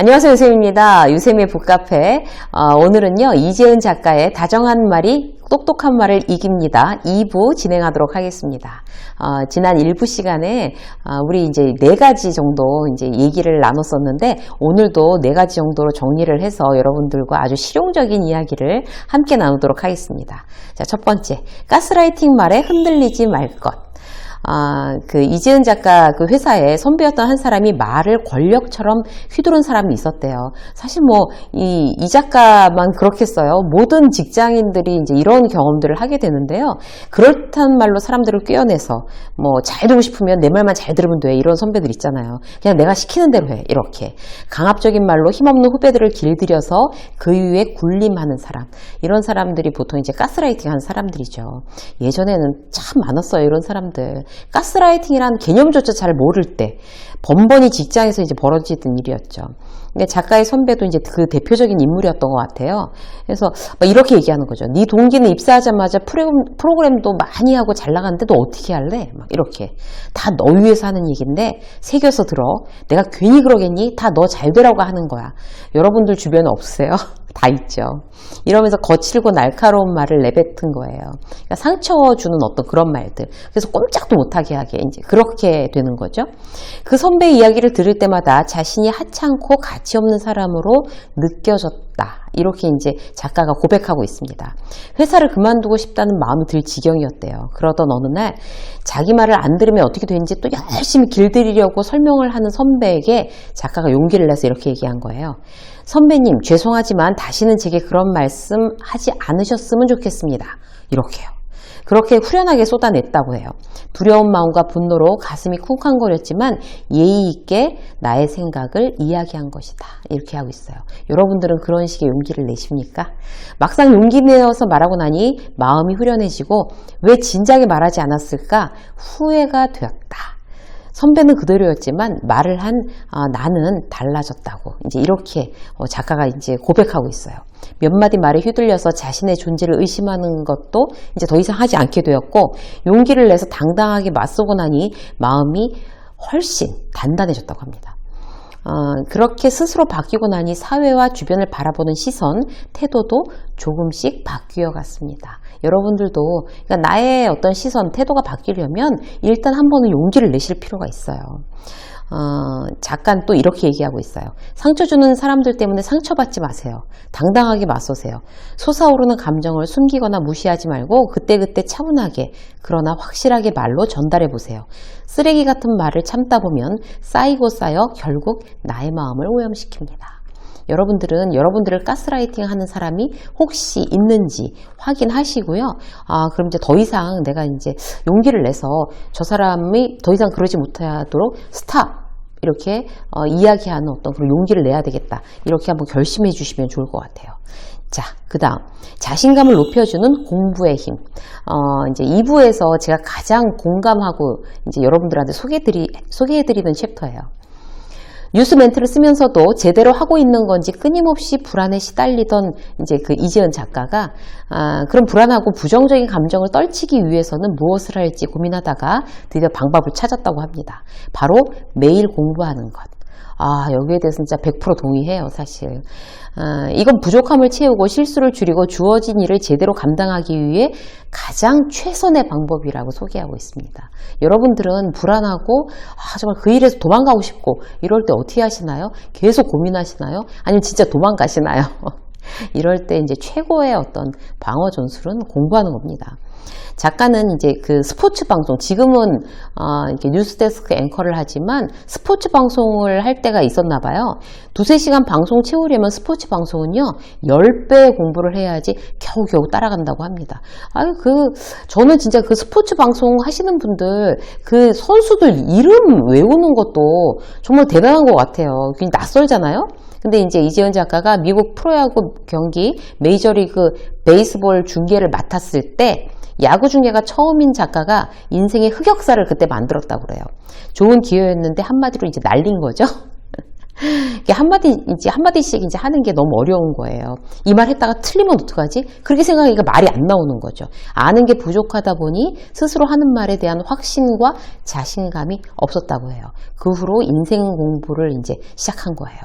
안녕하세요. 유쌤입니다. 유쌤의 북카페. 어, 오늘은요, 이재은 작가의 다정한 말이 똑똑한 말을 이깁니다. 2부 진행하도록 하겠습니다. 어, 지난 1부 시간에 어, 우리 이제 네 가지 정도 이제 얘기를 나눴었는데 오늘도 네 가지 정도로 정리를 해서 여러분들과 아주 실용적인 이야기를 함께 나누도록 하겠습니다. 자, 첫 번째. 가스라이팅 말에 흔들리지 말 것. 아, 그 이지은 작가 그 회사에 선배였던 한 사람이 말을 권력처럼 휘두른 사람이 있었대요. 사실 뭐, 이, 이 작가만 그렇겠어요. 모든 직장인들이 이제 이런 경험들을 하게 되는데요. 그렇단 말로 사람들을 꿰어내서 뭐, 잘 되고 싶으면 내 말만 잘 들으면 돼. 이런 선배들 있잖아요. 그냥 내가 시키는 대로 해. 이렇게. 강압적인 말로 힘없는 후배들을 길들여서 그 위에 군림하는 사람. 이런 사람들이 보통 이제 가스라이팅 하는 사람들이죠. 예전에는 참 많았어요. 이런 사람들. 가스라이팅이라는 개념조차 잘 모를 때 번번이 직장에서 이제 벌어지던 일이었죠. 근데 작가의 선배도 이제 그 대표적인 인물이었던 것 같아요. 그래서 막 이렇게 얘기하는 거죠. 네 동기는 입사하자마자 프로그램, 도 많이 하고 잘 나가는데 너 어떻게 할래? 막 이렇게 다 너 위해서 하는 얘기인데 새겨서 들어. 내가 괜히 그러겠니? 다 너 잘 되라고 하는 거야. 여러분들 주변에 없으세요? 다 있죠. 이러면서 거칠고 날카로운 말을 내뱉은 거예요. 그러니까 상처 주는 어떤 그런 말들. 그래서 꼼짝도 못하게 하게 이제 그렇게 되는 거죠. 그 선배 이야기를 들을 때마다 자신이 하찮고 가치 없는 사람으로 느껴졌다. 이렇게 이제 작가가 고백하고 있습니다. 회사를 그만두고 싶다는 마음이 들 지경이었대요. 그러던 어느 날 자기 말을 안 들으면 어떻게 되는지 또 열심히 길들이려고 설명을 하는 선배에게 작가가 용기를 내서 이렇게 얘기한 거예요. 선배님, 죄송하지만 다시는 제게 그런 말씀 하지 않으셨으면 좋겠습니다. 이렇게요. 그렇게 후련하게 쏟아냈다고 해요. 두려운 마음과 분노로 가슴이 쿵쾅거렸지만 예의 있게 나의 생각을 이야기한 것이다. 이렇게 하고 있어요. 여러분들은 그런 식의 용기를 내십니까? 막상 용기 내어서 말하고 나니 마음이 후련해지고 왜 진작에 말하지 않았을까? 후회가 되었다. 선배는 그대로였지만 말을 한 아, 나는 달라졌다고 이제 이렇게 어, 작가가 이제 고백하고 있어요. 몇 마디 말에 휘둘려서 자신의 존재를 의심하는 것도 이제 더 이상 하지 않게 되었고 용기를 내서 당당하게 맞서고 나니 마음이 훨씬 단단해졌다고 합니다. 어, 그렇게 스스로 바뀌고 나니 사회와 주변을 바라보는 시선, 태도도 조금씩 바뀌어 갔습니다. 여러분들도 그러니까 나의 어떤 시선, 태도가 바뀌려면 일단 한 번은 용기를 내실 필요가 있어요. 어, 잠깐 또 이렇게 얘기하고 있어요. 상처 주는 사람들 때문에 상처받지 마세요. 당당하게 맞서세요. 솟아오르는 감정을 숨기거나 무시하지 말고 그때그때 차분하게 그러나 확실하게 말로 전달해 보세요. 쓰레기 같은 말을 참다 보면 쌓이고 쌓여 결국 나의 마음을 오염시킵니다. 여러분들은 여러분들을 가스라이팅 하는 사람이 혹시 있는지 확인하시고요. 아, 그럼 이제 더 이상 내가 이제 용기를 내서 저 사람이 더 이상 그러지 못하도록 스탑! 이렇게 어, 이야기하는 어떤 그런 용기를 내야 되겠다. 이렇게 한번 결심해 주시면 좋을 것 같아요. 자, 그 다음. 자신감을 높여주는 공부의 힘. 어, 이제 2부에서 제가 가장 공감하고 이제 여러분들한테 소개해드리, 소개해드리는 챕터예요. 뉴스 멘트를 쓰면서도 제대로 하고 있는 건지 끊임없이 불안에 시달리던 이제 그 이지은 작가가 아, 그런 불안하고 부정적인 감정을 떨치기 위해서는 무엇을 할지 고민하다가 드디어 방법을 찾았다고 합니다. 바로 매일 공부하는 것. 아, 여기에 대해서 진짜 100% 동의해요, 사실. 아, 이건 부족함을 채우고 실수를 줄이고 주어진 일을 제대로 감당하기 위해 가장 최선의 방법이라고 소개하고 있습니다. 여러분들은 불안하고, 아, 정말 그 일에서 도망가고 싶고, 이럴 때 어떻게 하시나요? 계속 고민하시나요? 아니면 진짜 도망가시나요? 이럴 때 이제 최고의 어떤 방어 전술은 공부하는 겁니다. 작가는 이제 그 스포츠 방송, 지금은 어 이렇게 뉴스데스크 앵커를 하지만 스포츠 방송을 할 때가 있었나 봐요. 두세 시간 방송 채우려면 스포츠 방송은요, 10배 공부를 해야지 겨우겨우 따라간다고 합니다. 아유, 그, 저는 진짜 그 스포츠 방송 하시는 분들, 그 선수들 이름 외우는 것도 정말 대단한 것 같아요. 낯설잖아요? 근데 이제 이재현 작가가 미국 프로야구 경기 메이저리그 베이스볼 중계를 맡았을 때 야구 중계가 처음인 작가가 인생의 흑역사를 그때 만들었다고 그래요. 좋은 기회였는데 한마디로 이제 날린 거죠. 한마디, 이제 한마디씩 이제 하는 게 너무 어려운 거예요. 이 말 했다가 틀리면 어떡하지? 그렇게 생각하니까 말이 안 나오는 거죠. 아는 게 부족하다 보니 스스로 하는 말에 대한 확신과 자신감이 없었다고 해요. 그 후로 인생 공부를 이제 시작한 거예요.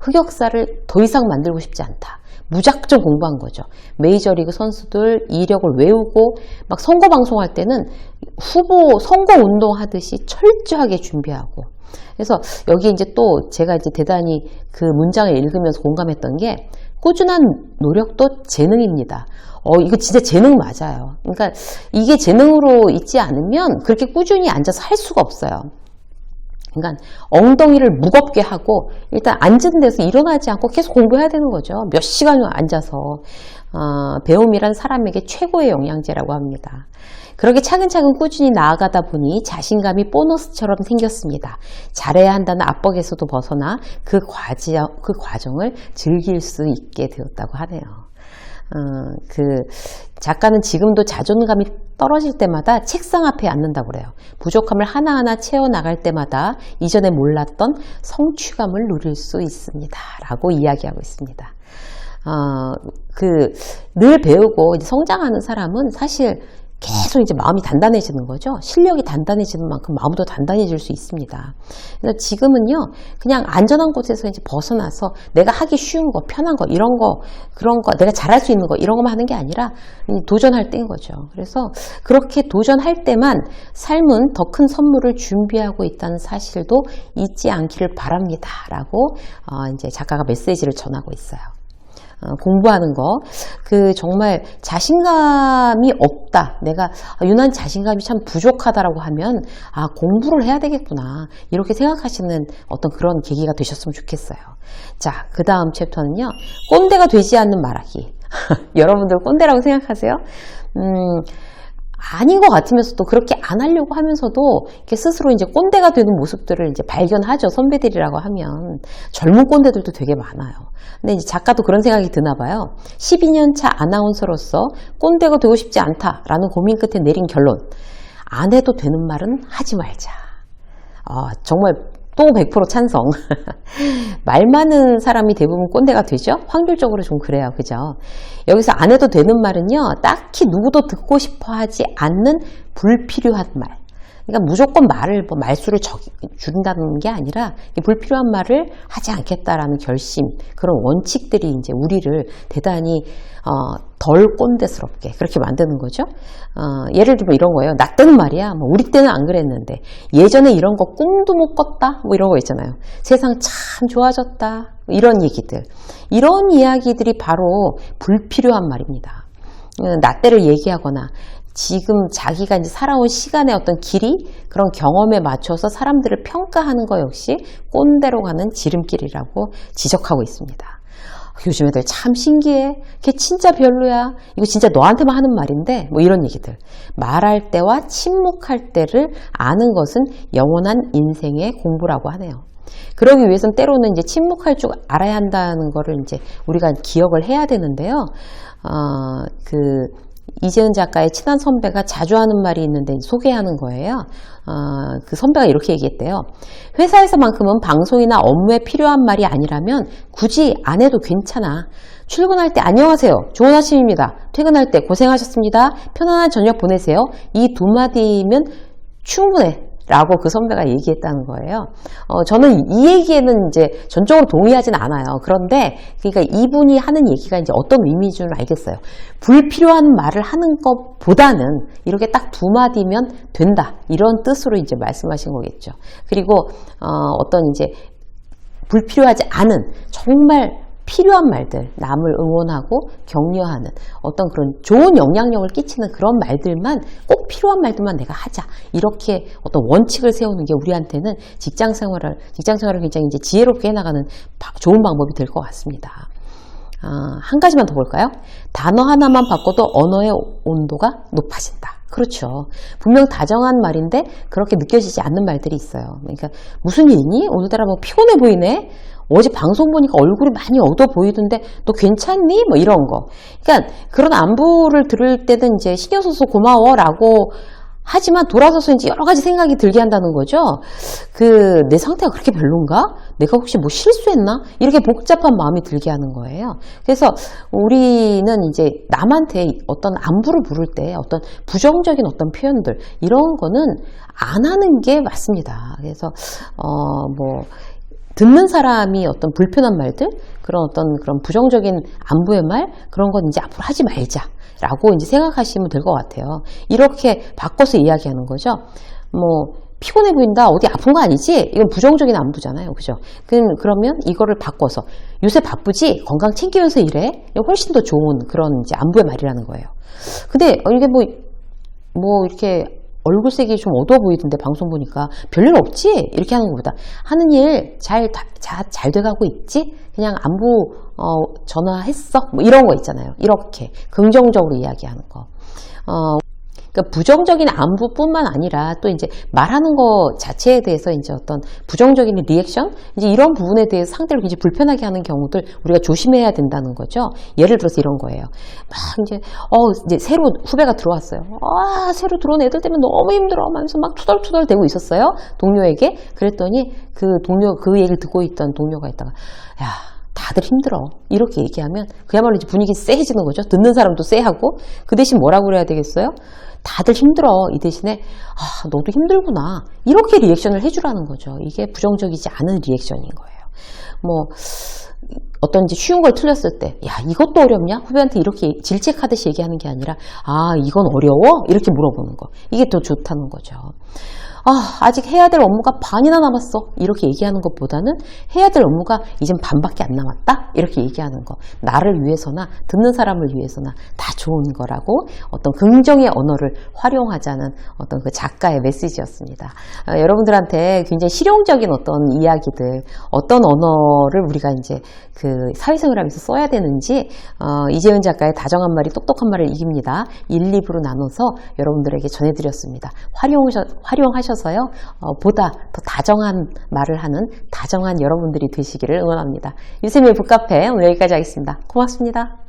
흑역사를 더 이상 만들고 싶지 않다. 무작정 공부한 거죠. 메이저리그 선수들 이력을 외우고 막 선거 방송할 때는 후보 선거 운동 하듯이 철저하게 준비하고 그래서 여기 이제 또 제가 이제 대단히 그 문장을 읽으면서 공감했던 게 꾸준한 노력도 재능입니다. 어, 이거 진짜 재능 맞아요. 그러니까 이게 재능으로 있지 않으면 그렇게 꾸준히 앉아서 할 수가 없어요. 그러니까 엉덩이를 무겁게 하고 일단 앉은 데서 일어나지 않고 계속 공부해야 되는 거죠. 몇 시간 앉아서 어, 배움이란 사람에게 최고의 영양제라고 합니다. 그렇게 차근차근 꾸준히 나아가다 보니 자신감이 보너스처럼 생겼습니다. 잘해야 한다는 압박에서도 벗어나 그 과정, 그 과정을 즐길 수 있게 되었다고 하네요. 어, 그 작가는 지금도 자존감이 떨어질 때마다 책상 앞에 앉는다고 그래요. 부족함을 하나하나 채워 나갈 때마다 이전에 몰랐던 성취감을 누릴 수 있습니다. 라고 이야기하고 있습니다. 어, 그, 늘 배우고 성장하는 사람은 사실 계속 이제 마음이 단단해지는 거죠. 실력이 단단해지는 만큼 마음도 단단해질 수 있습니다. 그래서 지금은요, 그냥 안전한 곳에서 이제 벗어나서 내가 하기 쉬운 거, 편한 거, 이런 거, 그런 거, 내가 잘할 수 있는 거, 이런 것만 하는 게 아니라 도전할 때인 거죠. 그래서 그렇게 도전할 때만 삶은 더 큰 선물을 준비하고 있다는 사실도 잊지 않기를 바랍니다. 라고, 어, 이제 작가가 메시지를 전하고 있어요. 어, 공부하는 거, 그 정말 자신감이 없다. 내가 유난 자신감이 참 부족하다라고 하면 아 공부를 해야 되겠구나 이렇게 생각하시는 어떤 그런 계기가 되셨으면 좋겠어요. 자, 그 다음 챕터는요. 꼰대가 되지 않는 말하기. 여러분들 꼰대라고 생각하세요? 음. 아닌 것 같으면서도 그렇게 안 하려고 하면서도 이렇게 스스로 이제 꼰대가 되는 모습들을 이제 발견하죠. 선배들이라고 하면. 젊은 꼰대들도 되게 많아요. 근데 이제 작가도 그런 생각이 드나 봐요. 12년 차 아나운서로서 꼰대가 되고 싶지 않다라는 고민 끝에 내린 결론. 안 해도 되는 말은 하지 말자. 아, 정말 또 100% 찬성. 말 많은 사람이 대부분 꼰대가 되죠? 확률적으로 좀 그래요. 그죠? 여기서 안 해도 되는 말은요, 딱히 누구도 듣고 싶어 하지 않는 불필요한 말. 그러니까 무조건 말을 뭐 말수를 적, 줄인다는 게 아니라 불필요한 말을 하지 않겠다라는 결심 그런 원칙들이 이제 우리를 대단히 어, 덜 꼰대스럽게 그렇게 만드는 거죠. 어, 예를 들면 이런 거예요. 나 때는 말이야. 뭐 우리 때는 안 그랬는데 예전에 이런 거 꿈도 못 꿨다. 뭐 이런 거 있잖아요. 세상 참 좋아졌다. 뭐 이런 얘기들. 이런 이야기들이 바로 불필요한 말입니다. 나 때를 얘기하거나 지금 자기가 이제 살아온 시간의 어떤 길이 그런 경험에 맞춰서 사람들을 평가하는 것 역시 꼰대로 가는 지름길이라고 지적하고 있습니다. 요즘 애들 참 신기해. 걔 진짜 별로야. 이거 진짜 너한테만 하는 말인데 뭐 이런 얘기들. 말할 때와 침묵할 때를 아는 것은 영원한 인생의 공부라고 하네요. 그러기 위해서는 때로는 이제 침묵할 줄 알아야 한다는 거를 이제 우리가 기억을 해야 되는데요. 어, 그 이재은 작가의 친한 선배가 자주 하는 말이 있는데 소개하는 거예요. 어, 그 선배가 이렇게 얘기했대요. 회사에서만큼은 방송이나 업무에 필요한 말이 아니라면 굳이 안 해도 괜찮아. 출근할 때 안녕하세요. 좋은 아침입니다. 퇴근할 때 고생하셨습니다. 편안한 저녁 보내세요. 이 두 마디면 충분해. 라고 그 선배가 얘기했다는 거예요. 어, 저는 이 얘기에는 이제 전적으로 동의하진 않아요. 그런데, 그러니까 이분이 하는 얘기가 이제 어떤 의미인 줄 알겠어요. 불필요한 말을 하는 것보다는 이렇게 딱 두 마디면 된다. 이런 뜻으로 이제 말씀하신 거겠죠. 그리고, 어, 어떤 이제 불필요하지 않은 정말 필요한 말들, 남을 응원하고 격려하는 어떤 그런 좋은 영향력을 끼치는 그런 말들만 꼭 필요한 말들만 내가 하자. 이렇게 어떤 원칙을 세우는 게 우리한테는 직장 생활을, 직장 생활을 굉장히 이제 지혜롭게 해나가는 좋은 방법이 될 것 같습니다. 아, 한 가지만 더 볼까요? 단어 하나만 바꿔도 언어의 온도가 높아진다. 그렇죠. 분명 다정한 말인데 그렇게 느껴지지 않는 말들이 있어요. 그러니까 무슨 일이니? 오늘따라 뭐 피곤해 보이네? 어제 방송 보니까 얼굴이 많이 어두워 보이던데 너 괜찮니? 뭐 이런 거. 그러니까 그런 안부를 들을 때는 이제 신경 써서 고마워라고 하지만 돌아서서 이제 여러 가지 생각이 들게 한다는 거죠. 그, 내 상태가 그렇게 별론가? 내가 혹시 뭐 실수했나? 이렇게 복잡한 마음이 들게 하는 거예요. 그래서 우리는 이제 남한테 어떤 안부를 물을 때 어떤 부정적인 어떤 표현들, 이런 거는 안 하는 게 맞습니다. 그래서, 어, 뭐, 듣는 사람이 어떤 불편한 말들, 그런 어떤 그런 부정적인 안부의 말, 그런 건 이제 앞으로 하지 말자. 라고 이제 생각하시면 될 것 같아요. 이렇게 바꿔서 이야기하는 거죠. 뭐, 피곤해 보인다, 어디 아픈 거 아니지? 이건 부정적인 안부잖아요. 그죠? 그럼, 그러면 이거를 바꿔서, 요새 바쁘지? 건강 챙기면서 일해? 훨씬 더 좋은 그런 이제 안부의 말이라는 거예요. 근데 이게 뭐, 뭐 이렇게 얼굴색이 좀 어두워 보이던데 방송 보니까 별일 없지? 이렇게 하는 것보다 하는 일 잘 잘 잘 돼가고 있지? 그냥 안부 어, 전화했어? 뭐 이런 거 있잖아요. 이렇게 긍정적으로 이야기하는 거. 어, 그러니까 부정적인 안부뿐만 아니라 또 이제 말하는 거 자체에 대해서 이제 어떤 부정적인 리액션 이제 이런 부분에 대해서 상대를 굉장히 불편하게 하는 경우들 우리가 조심해야 된다는 거죠. 예를 들어서 이런 거예요. 막 이제 어 이제 새로 후배가 들어왔어요. 아 새로 들어온 애들 때문에 너무 힘들어 하면서 막 투덜투덜 대고 있었어요. 동료에게 그랬더니 그 동료 그 얘기를 듣고 있던 동료가 있다가 야 다들 힘들어. 이렇게 얘기하면 그야말로 이제 분위기 쎄해지는 거죠. 듣는 사람도 쎄하고 그 대신 뭐라고 그래야 되겠어요? 다들 힘들어. 이 대신에 아 너도 힘들구나. 이렇게 리액션을 해주라는 거죠. 이게 부정적이지 않은 리액션인 거예요. 뭐 어떤 이제 쉬운 걸 틀렸을 때, 야, 이것도 어렵냐? 후배한테 이렇게 질책하듯이 얘기하는 게 아니라, 아, 이건 어려워? 이렇게 물어보는 거. 이게 더 좋다는 거죠. 아, 아직 해야 될 업무가 반이나 남았어. 이렇게 얘기하는 것보다는 해야 될 업무가 이젠 반밖에 안 남았다. 이렇게 얘기하는 거. 나를 위해서나 듣는 사람을 위해서나 다 좋은 거라고 어떤 긍정의 언어를 활용하자는 어떤 그 작가의 메시지였습니다. 아, 여러분들한테 굉장히 실용적인 어떤 이야기들, 어떤 언어를 우리가 이제 그 사회생활 하면서 써야 되는지, 어, 이재은 작가의 다정한 말이 똑똑한 말을 이깁니다. 1, 2부로 나눠서 여러분들에게 전해드렸습니다. 활용하셔, 활용하셔 서요, 어, 보다 더 다정한 말을 하는 다정한 여러분들이 되시기를 응원합니다. 유세미의 북카페 오늘 여기까지 하겠습니다. 고맙습니다.